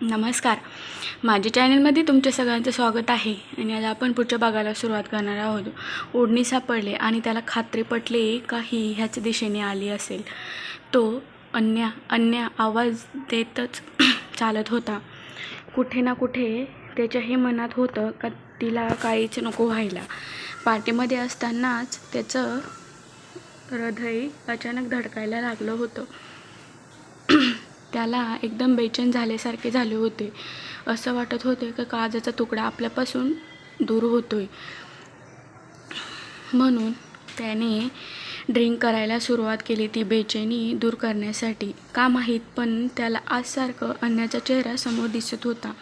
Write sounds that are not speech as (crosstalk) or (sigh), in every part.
नमस्कार. माझ्या चॅनलमध्ये तुमच्या सगळ्यांचं स्वागत आहे आणि आज आपण पुढच्या भागाला सुरुवात करणार आहोत. ओढणी सापडले आणि त्याला खात्री पटले का ही ह्याच दिशेने आली असेल. तो अन्या अन्या आवाज देतच चालत होता. कुठे ना कुठे त्याच्या हे मनात होतं का तिला काहीच नको व्हायला. पार्टीमध्ये असतानाच त्याचं हृदय अचानक धडकायला लागलं होतं. त्याला एकदम बेचैन झाल्यासारखे झाले होते. असं वाटत होते की काजाचा तुकडा आपल्यापासून दूर होतोय. म्हणून त्याने ड्रिंक करायला सुरुवात केली ती बेचैनी दूर करण्यासाठी. का माहीत पण त्याला आजसारखं अन्याचा चेहरा समोर दिसत होता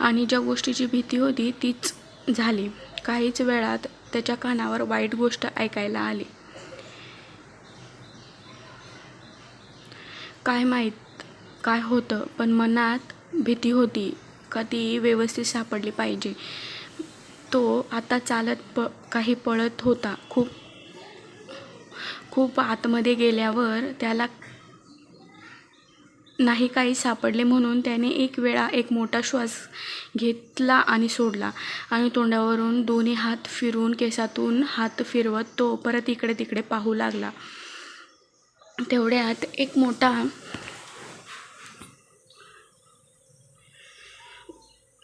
आणि ज्या गोष्टीची भीती होती तीच झाली. काहीच वेळात त्याच्या कानावर वाईट गोष्ट ऐकायला आली. काय माहीत काय होतं पण मनात भीती होती का ती व्यवस्थित सापडली पाहिजे. तो आता चालत प काही पळत होता. खूप खूप आतमध्ये गेल्यावर त्याला नाही काही सापडले म्हणून त्याने एक वेळा एक मोठा श्वास घेतला आणि सोडला आणि तोंडावरून दोन्ही हात फिरून केसातून हात फिरवत तो परत इकडे तिकडे पाहू लागला. तेवढ्यात एक मोठा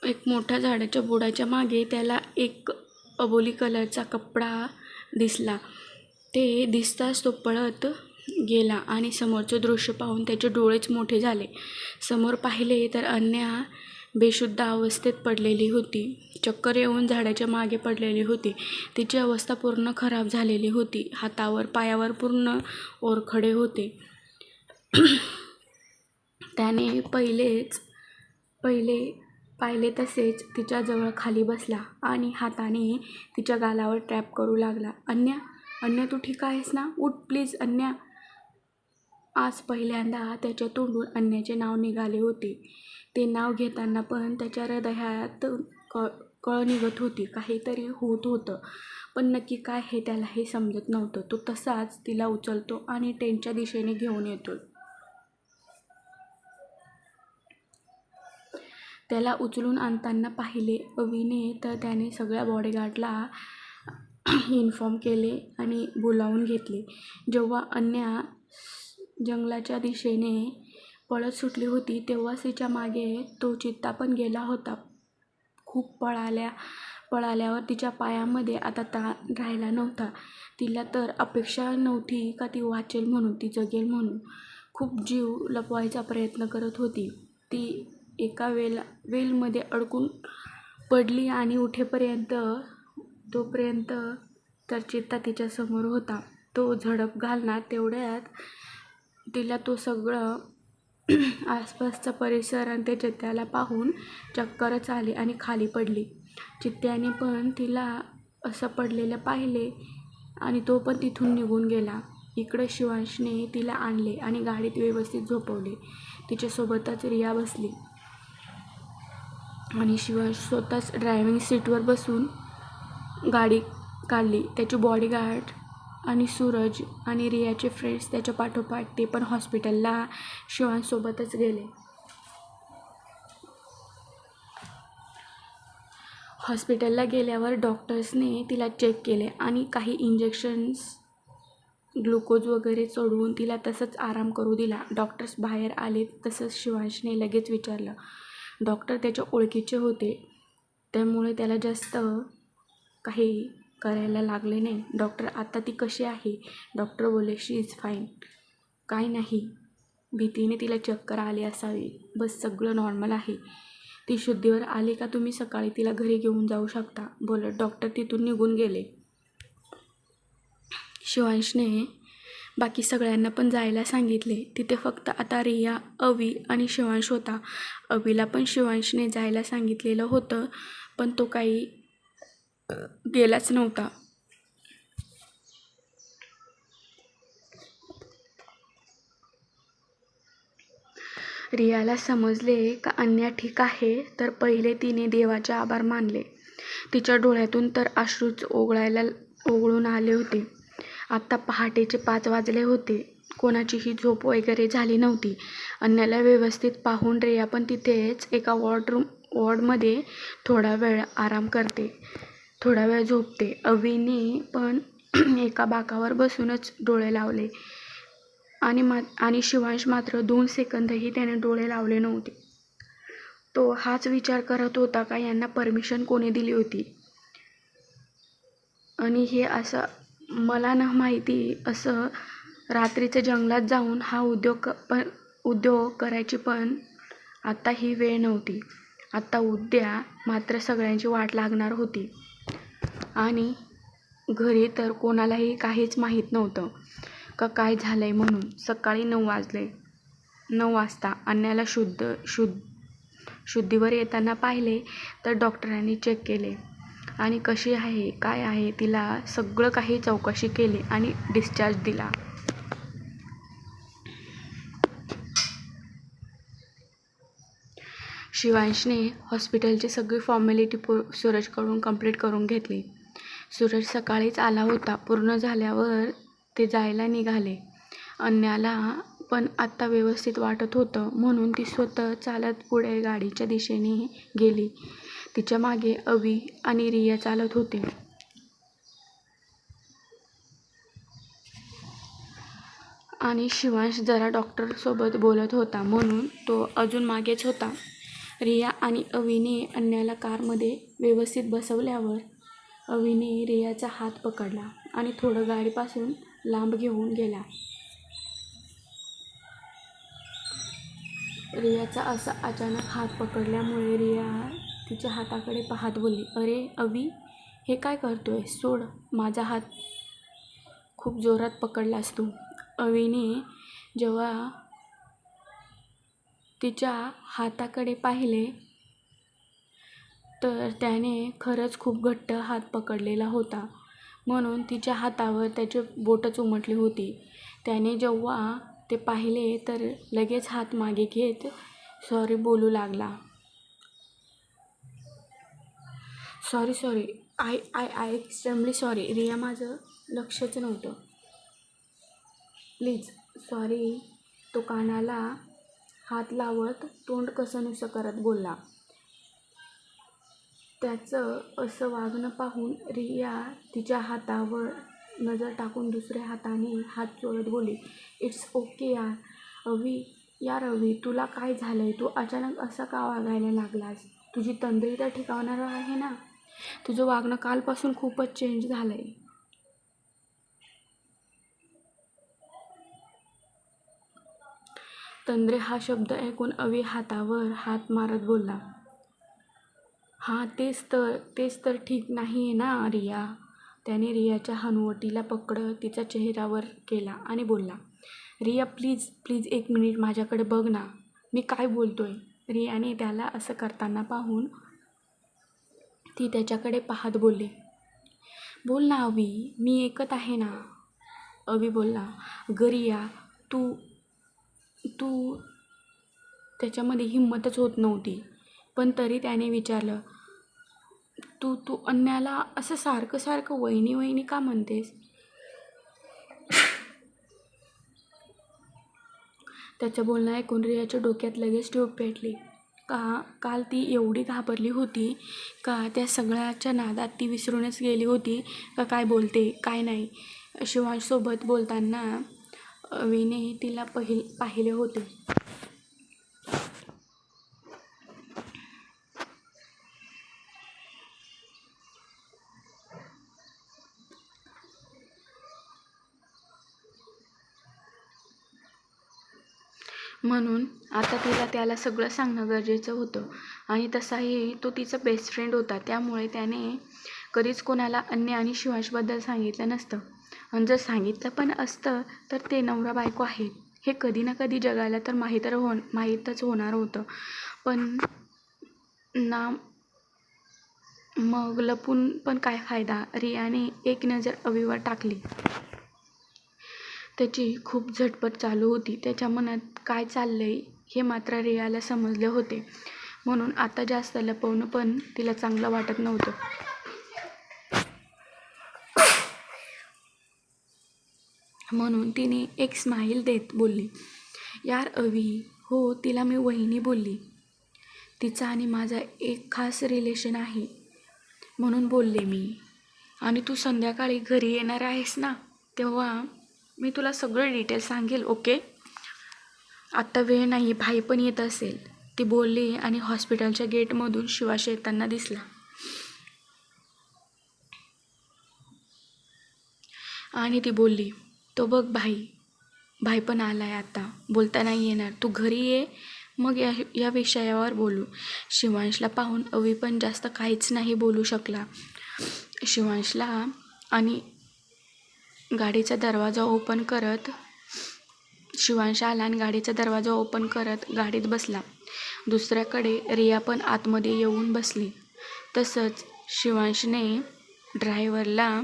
एक मोठ्या झाडाच्या बुडाच्या मागे त्याला एक अबोली कलरचा कपडा दिसला. ते दिसताच तो पळत गेला आणि समोरचं दृश्य पाहून त्याचे डोळेच मोठे झाले. समोर पाहिले तर अन्या बेशुद्ध अवस्थेत पडलेली होती. चक्कर येऊन झाडाच्या मागे पडलेली होती. तिची अवस्था पूर्ण खराब झालेली होती. हातावर पायावर पूर्ण ओरखडे होते. (clears throat) त्याने पहिलेच पहिले पाहिले तसेच तिच्याजवळ खाली बसला आणि हाताने तिच्या गालावर ट्रॅप करू लागला. अन्या अन्या तू ठीक आहेस ना? उठ प्लीज अन्या. आज पहिल्यांदा त्याच्या तोंडून अन्याचे नाव निघाले होते. ते नाव घेताना पण त्याच्या हृदयात क कळ निघत होती. काहीतरी होत होतं. पण नक्की काय हे त्याला हे समजत नव्हतं. तो तसाच तिला उचलतो आणि टेंटच्या दिशेने घेऊन येतो. त्याला उचलून आणताना पाहिले. अवीने तर त्याने सगळ्या बॉडीगार्डला इन्फॉर्म केले आणि बोलावून घेतले. जेव्हा अन्या जंगलाच्या दिशेने पळत सुटली होती तेव्हाच तिच्यामागे तो चित्ता पण गेला होता. खूप पळाल्या पळाल्यावर तिच्या पायामध्ये आता ताण राहिला नव्हता. तिला तर अपेक्षा नव्हती का ती वाचेल म्हणून ती जगेल म्हणून. खूप जीव लपवायचा प्रयत्न करत होती. ती एका वेल वेलमध्ये अडकून पडली आणि उठेपर्यंत तोपर्यंत तर चित्ता तिच्यासमोर होता. तो झडप घालणार तेवढ्यात तिला तो सगळं (clears throat) आसपासचा परिसर आणि त्या चित्त्याला पाहून चक्करच आली आणि खाली पडली. चित्त्याने पण तिला असं पडलेलं पाहिले आणि तो पण तिथून निघून गेला. इकडं शिवांशने तिला आणले आणि गाडीत व्यवस्थित झोपवले. तिच्यासोबतच रिया बसली. आणि शिवांश स्वतःच ड्रायव्हिंग सीटवर बसून गाडी काढली. त्याची बॉडीगार्ड आणि सूरज आणि रियाचे फ्रेंड्स त्याच्या पाठोपाठ ते पण हॉस्पिटलला शिवांशसोबतच गेले. हॉस्पिटलला गेल्यावर डॉक्टर्सने तिला चेक केले आणि काही इंजेक्शन्स ग्लुकोज वगैरे चढवून तिला तसंच आराम करू दिला. डॉक्टर्स बाहेर आले तसंच शिवांशने लगेच विचारलं डॉक्टर त्याच्या ओळखीचे होते. त्यामुळे त्याला जास्त काही करायला लागले नाही. डॉक्टर आता ती कशी आहे? डॉक्टर बोलले शी इज फाईन काय नाही. भीतीने तिला चक्कर आली असावी. बस सगळं नॉर्मल आहे. ती शुद्धीवर आली का तुम्ही सकाळी तिला घरी घेऊन जाऊ शकता? बोलत डॉक्टर तिथून निघून गेले. शिवांशने बाकी सगळ्यांना पण जायला सांगितले. तिथे फक्त आता रिया अवी आणि शिवांश होता. अवीला पण शिवांशने जायला सांगितलेलं होतं पण तो काही गेलाच नव्हता. रियाला समजले का अन्या ठीक आहे तर पहिले तिने देवाचे आभार मानले. तिच्या डोळ्यातून तर अश्रूच ओघळायला ओघळून आले होते. आत्ता पहाटेचे पाच वाजले होते. कोणाचीही झोप वगैरे झाली नव्हती. अन्याला व्यवस्थित पाहून रेया पण तिथेच एका वॉर्डरूम वॉर्डमध्ये थोडा वेळ आराम करते. थोडा वेळ झोपते. अवीने पण (clears throat) एका बाकावर बसूनच डोळे लावले. आणि मा आणि शिवांश मात्र दोन सेकंदही त्याने डोळे लावले नव्हते. तो हाच विचार करत होता का यांना परमिशन कोणी दिली होती? आणि हे असं मला न माहिती असं रात्रीच्या जंगलात जाऊन हा उद्योग क पण उद्योग करायची पण आत्ता ही वेळ नव्हती. आत्ता उद्या मात्र सगळ्यांची वाट लागणार होती. आणि घरी तर कोणालाही काहीच माहीत नव्हतं. का काय झालं आहे म्हणून सकाळी नऊ वाजले. नऊ वाजता अन्याला शुद्ध शुद्ध शुद्धीवर येताना पाहिले तर डॉक्टरांनी चेक केले. आणि कशी आहे काय आहे तिला सगळं काही चौकशी केली आणि डिस्चार्ज दिला. शिवांशने हॉस्पिटलची सगळी फॉर्मॅलिटी पू सूरजकडून कंप्लीट करून घेतली. सूरज सकाळीच आला होता पूर्ण झाल्यावर ते जायला निघाले. अन्याला पण आत्ता व्यवस्थित वाटत होतं म्हणून ती स्वतः चालत पुढे गाडीच्या दिशेने गेली. तिच्यामागे अवी आणि रिया चालत होते. आणि शिवांश जरा डॉक्टरसोबत बोलत होता म्हणून तो अजून मागेच होता. रिया आणि अवीने अन्याला कारमध्ये व्यवस्थित बसवल्यावर अवीने रियाचा हात पकडला आणि थोडं गाडीपासून लांब घेऊन गेला. रियाचा असा अचानक हात पकडल्यामुळे रिया तिच्या हाताकडे पाहत बोलली अरे अवी हे काय करतोय? सोड माझा हात. खूप जोरात पकडलास तू. अवीने जेव्हा तिच्या हाताकडे पाहिले तर त्याने खरंच खूप घट्ट हात पकडलेला होता. म्हणून तिच्या हातावर त्याचे बोटच उमटली होती. त्याने जेव्हा ते पाहिले तर लगेच हात मागे घेत सॉरी बोलू लागला. Sorry sorry I I I extremely sorry Riya माझं लक्षच नव्हतं. प्लीज सॉरी तो कानाला हात लावत तोंड कसं नुसं करत बोलला. त्याचं असं वागणं पाहून रिया तिच्या हातावर नजर टाकून दुसऱ्या हाताने हात चोळत बोलली इट्स ओके यार. अवी यार अवी तुला काय झालं आहे तू अचानक असं का वागायला लागलास? तुझी तंद्री तर ठिकावणार आहे ना? तुझं वागणं कालपासून खूपच चेंज झालं आहे तंद्रे हा शब्द ऐकून अवी हातावर हात मारत बोलला. हां तेच तर तेच तर ठीक नाही आहे ना रिया? त्याने रियाच्या हनुवटीला पकडत तिचा चेहऱ्यावर केला आणि बोलला रिया प्लीज प्लीज एक मिनिट माझ्याकडे बघ ना. मी काय बोलतोय? रियाने त्याला असं करताना पाहून ती त्याच्याकडे पाहत बोलली बोल ना अवी मी ऐकत आहे ना. अवी बोलला गरिया रिया तू तू त्याच्यामध्ये हिंमतच होत नव्हती. पण तरी त्याने विचारलं तू तू अन्याला असं सारखं सारखं वहिनी वहिनी का म्हणतेस? त्याचं बोलणं ऐकून रियाच्या डोक्यात लगेच ट्यूब पेटली. का काल ती एवढी घाबरली होती का त्या सगळ्याच्या नादात ती विसरूनच गेली होती का काय बोलते काय नाही शिवांशसोबत बोलताना अवीने तिला पहिल पाहिले होते. म्हणून आता तिला त्याला सगळं सांगणं गरजेचं होतं. आणि तसाही तो तिचा बेस्ट फ्रेंड होता. त्यामुळे त्याने कधीच कोणाला अन्य आणि शिवांशबद्दल सांगितलं नसतं. आणि जर सांगितलं पण असतं तर ते नवरा बायको आहेत हे कधी ना कधी जगाला तर माहीत हो माहीतच होणार होतं. पण ना मग लपून पण काय फायदा? रियाने एक नजर अवीवर टाकली. त्याची खूप झटपट चालू होती. त्याच्या मनात काय चाललंय? हे मात्र रियाला समजले होते. म्हणून आता जास्त लपवणं पण तिला चांगलं वाटत नव्हतं. म्हणून तिने एक स्माईल देत बोलली यार अवी हो तिला मी वहिनी बोलली. तिचा आणि माझा एक खास रिलेशन आहे. म्हणून बोलले मी आणि तू संध्याकाळी घरी येणार आहेस ना तेव्हा मी तुला सगळं डिटेल सांगेल ओके आत्ता वेळ नाही भाई पण येत असेल. ती बोलली आणि हॉस्पिटलच्या गेटमधून शिवाश येताना दिसला. आणि ती बोलली तो बघ भाई भाई पण आला आहे आता. बोलता नाही येणार. तू घरी ये मग या या विषयावर बोलू. शिवांशला पाहून अवी पण जास्त काहीच नाही बोलू शकला. शिवांशला आणि गाडीचा दरवाजा ओपन करत शिवांश आला आणि गाडीचा दरवाजा ओपन करत गाडीत बसला. दुसऱ्याकडे रिया पण आतमध्ये येऊन बसली. तसंच शिवांशने ड्रायव्हरला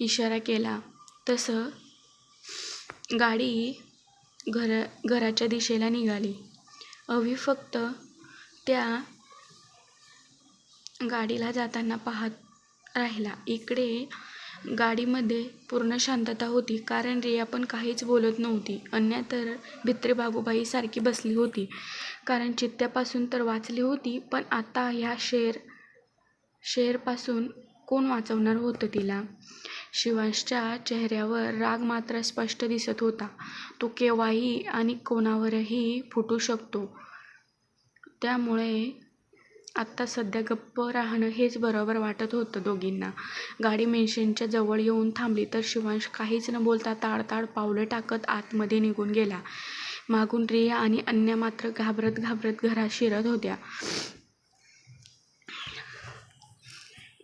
इशारा केला. तसं गाडी घर घराच्या दिशेला निघाली. अवी फक्त त्या गाडीला जाताना पाहत राहिला. इकडे गाडीमध्ये पूर्ण शांतता होती कारण रिया पण काहीच बोलत नव्हती. अन्या तर भित्री बाबूबाई सारखी बसली होती. कारण चित्त्यापासून तर वाचली होती पण आता ह्या शेर शेरपासून कोण वाचवणार होतं तिला? शिवांशच्या चेहऱ्यावर राग मात्र स्पष्ट दिसत होता. तो केव्हाही आणि कोणावरही फुटू शकतो. त्यामुळे आत्ता सध्या गप्प राहणं हेच बरोबर वाटत होतं दोघींना. गाडी मेन्शनच्या जवळ येऊन थांबली तर शिवांश काहीच न बोलता ताडताड पावलं टाकत आतमध्ये निघून गेला. मागून रिया आणि अन्य मात्र घाबरत घाबरत घरात शिरत होत्या.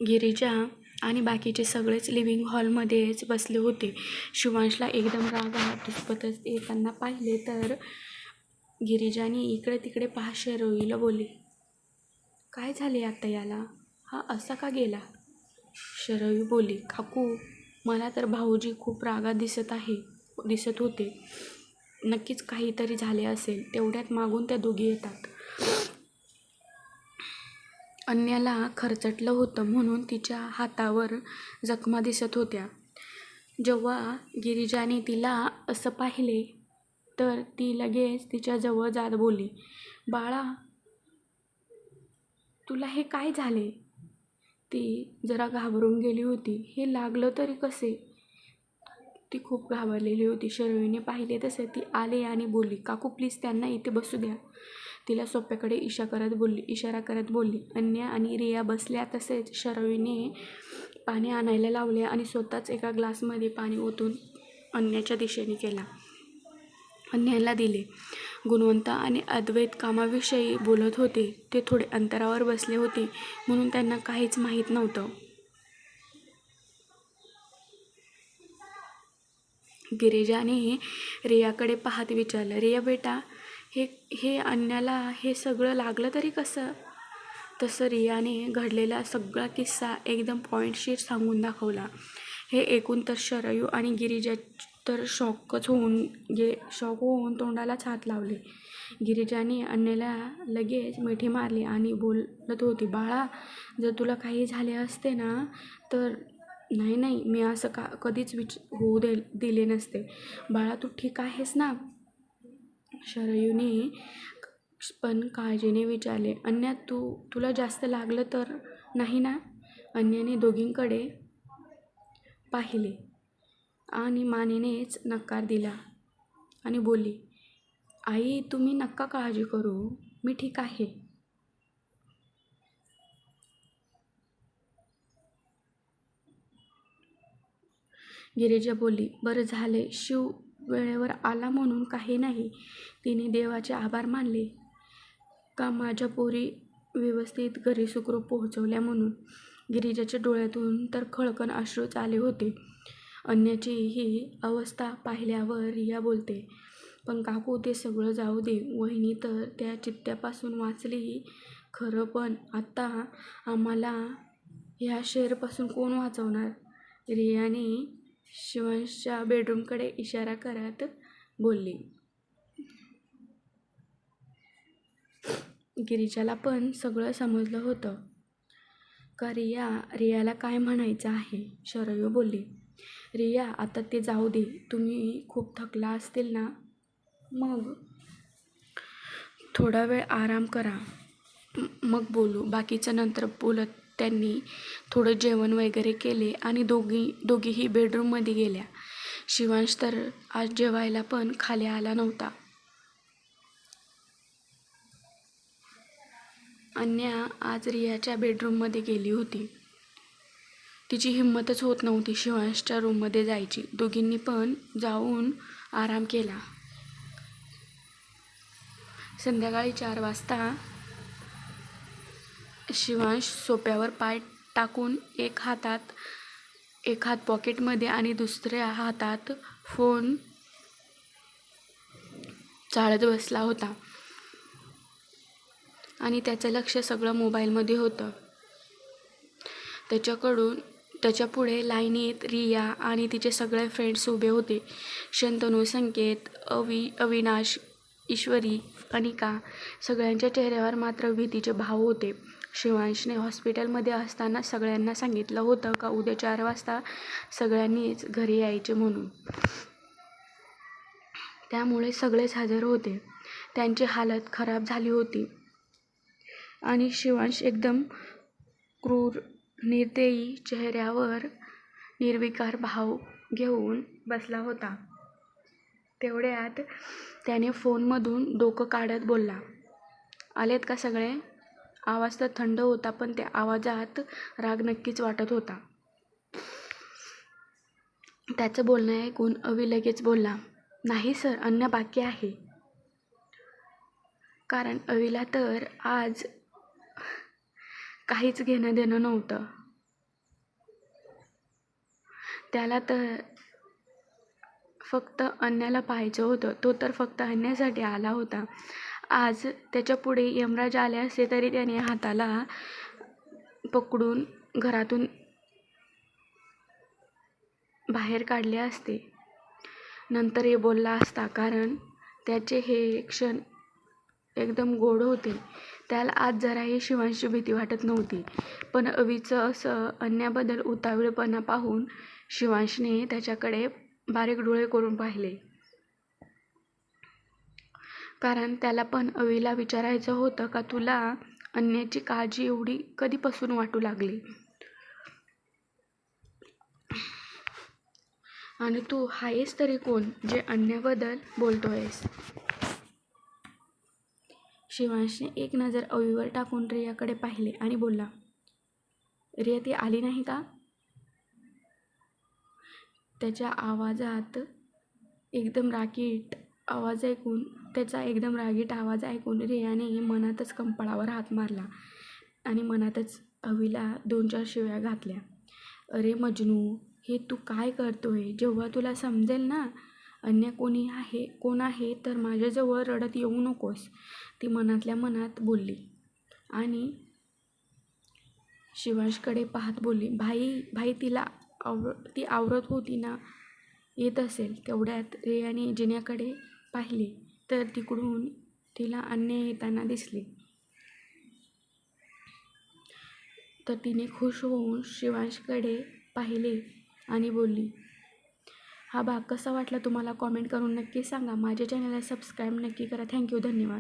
गिरीजा आणि बाकीचे सगळेच लिव्हिंग हॉलमध्येच बसले होते. शिवांशला एकदम राग दुष्पतच येताना पाहिले तर गिरिजाने इकडे तिकडे पाहा शेरोईला बोलली काय झाले आता याला? हा असा का गेला? शरवी बोली काकू मला तर भाऊजी खूप रागात दिसत आहे दिसत होते. नक्कीच काहीतरी झाले असेल तेवढ्यात मागून त्या दोघी येतात. अन्याला खरचटलं होतं म्हणून तिच्या हातावर जखमा दिसत होत्या. जेव्हा गिरिजाने तिला असं पाहिले तर ती लगेच तिच्याजवळ जात बोलली बाळा तुला हे काय झाले? ती जरा घाबरून गेली होती. हे लागलं तरी कसे? ती खूप घाबरलेली होती. शर्वीने पाहिले तसे ती आले आणि बोलली काकू प्लीज त्यांना इथे बसू द्या. तिला सोप्याकडे इशा करत बोलली इशारा करत बोलली अन्या आणि रिया बसल्या तसेच शरवीने पाणी आणायला लावले आणि स्वतःच एका ग्लासमध्ये पाणी ओतून अन्याच्या दिशेने केला. अन्याला दिले. गुणवंत आणि अद्वैत कामाविषयी बोलत होते. ते थोडे अंतरावर बसले होते म्हणून त्यांना काहीच माहीत नव्हतं. गिरिजाने रियाकडे पाहत विचारलं रिया बेटा हे हे अन्याला हे सगळं लागलं तरी कसं? तसं रियाने घडलेला सगळा किस्सा एकदम पॉईंटशीर सांगून दाखवला. हे ऐकून तर शरयू आणि गिरिजा तर शॉकच होऊन गे शॉक होऊन तोंडालाच हात लावले. गिरिजाने अन्याला लगेच मिठी मारली आणि बोलत होती बाळा जर तुला काही झाले असते ना तर नाही नाही मी असं का कधीच विच होऊ दे दिले नसते. बाळा तू ठीक आहेस ना? शरयूने पण काळजीने विचारले अन्या तू तुला जास्त लागलं तर नाही ना? अन्याने दोघींकडे पाहिले. आणि मानेनेच नकार दिला आणि बोलली आई तुम्ही नक्का काळजी करू. मी ठीक आहे. गिरिजा बोलली बरं झाले. शिव वेळेवर आला म्हणून काही नाही. तिने देवाचे आभार मानले. का माझ्या पोरी व्यवस्थित घरी सुखरूप पोहोचवल्या म्हणून? गिरिजाच्या डोळ्यातून तर खळकण अश्रूच आले होते. अन्याची ही अवस्था पाहिल्यावर रिया बोलते पण काकू ते सगळं जाऊ दे. वहिनी तर त्या चित्त्यापासून वाचली. खरं पण आत्ता आम्हाला ह्या शेरपासून कोण वाचवणार? रियाने शिवांशच्या बेडरूमकडे इशारा करत बोलली. गिरिजाला पण सगळं समजलं होतं. का रिया? रियाला काय म्हणायचं आहे? शरयू बोलली. रिया आता ते जाऊ दे. तुम्ही खूप थकला असतील ना? मग? थोडा वेळ आराम करा. मग बोलू. बाकीच्या नंतर बोलत त्यांनी थोडं जेवण वगैरे केले आणि दोघी दोघीही बेडरूममध्ये गेल्या. शिवांश तर आज जेवायला पण खाली आला नव्हता. अन्या आज रियाच्या बेडरूममध्ये गेली होती. तिची हिंमतच होत नव्हती शिवांशच्या रूममध्ये जायची. दोघींनी पण जाऊन आराम केला. संध्याकाळी चार वाजता शिवांश सोप्यावर पाय टाकून एक हातात एक हात पॉकेटमध्ये आणि दुसऱ्या हातात फोन चाळत बसला होता. आणि त्याचं लक्ष सगळं मोबाईलमध्ये होतं. त्याच्याकडून त्याच्या पुढे लाईनीत रिया आणि तिचे सगळे फ्रेंड्स उभे होते. शंतनू संकेत अवि अविनाश ईश्वरी अनिका सगळ्यांच्या चेहऱ्यावर मात्र भीतीचे भाव होते. शिवांशने हॉस्पिटलमध्ये असताना सगळ्यांना सांगितलं होतं का उद्या चार वाजता सगळ्यांनीच घरी यायचे म्हणून. त्यामुळे सगळेच हजर होते. त्यांची हालत खराब झाली होती. आणि शिवांश एकदम क्रूर निर्दयी चेहऱ्यावर निर्विकार भाव घेऊन बसला होता. तेवढ्यात त्याने फोनमधून डोकं काढत बोलला आलेत का सगळे? आवाज तर थंड होता पण त्या आवाजात राग नक्कीच वाटत होता. त्याचं बोलणं ऐकून अवी लगेच बोलला नाही सर अन्न बाकी आहे. कारण अवीला तर आज काहीच घेणं देणं नव्हतं. त्याला तर फक्त अन्याला पाहायचं होतं. तो तर फक्त अन्यासाठी आला होता. आज त्याच्या पुढे यमराज आले असते तरी त्याने हाताला पकडून घरातून बाहेर काढले असते. नंतर हे बोलला असता कारण त्याचे हे क्षण एकदम गोड होते. त्याला आज जराही शिवांशी भीती वाटत नव्हती. पण अवीचं असं अन्याबद्दल उतावीळपणा पाहून शिवांशने त्याच्याकडे बारीक डोळे करून पाहिले. कारण त्याला पण अवीला विचारायचं होतं का तुला अन्याची काळजी एवढी कधीपासून वाटू लागली? आणि तू आहेस तरी कोण जे अन्याबद्दल बोलतोयस? शिवांशने एक नजर अवीवर टाकून रियाकडे पाहिले आणि बोलला रिया ती आली नाही का? त्याच्या आवाजात एकदम रागीट आवाज ऐकून त्याचा एकदम रागीट आवाज ऐकून रियाने मनातच कंपाळावर हात मारला आणि मनातच अवीला दोन चार शिव्या घातल्या. अरे मजनू हे तू काय करतोय? जेव्हा तुला समजेल ना अन्य कोणी आहे कोण आहे तर माझ्याजवळ रडत येऊ नकोस ती मनातल्या मनात बोलली. आणि शिवांशकडे पाहत बोलली भाई भाई तिला आव ती आवरत होती ना येत असेल. तेवढ्यात रियाने जिन्याकडे पाहिले तर तिकडून तिला अन्य येताना दिसले. तर तिने खुश होऊन शिवांशकडे पाहिले आणि बोलली हा भाग कसा वाटला तुम्हाला कॉमेंट करून नक्की सांगा. माझ्या चॅनलला सबस्क्राईब नक्की करा. थँक्यू धन्यवाद.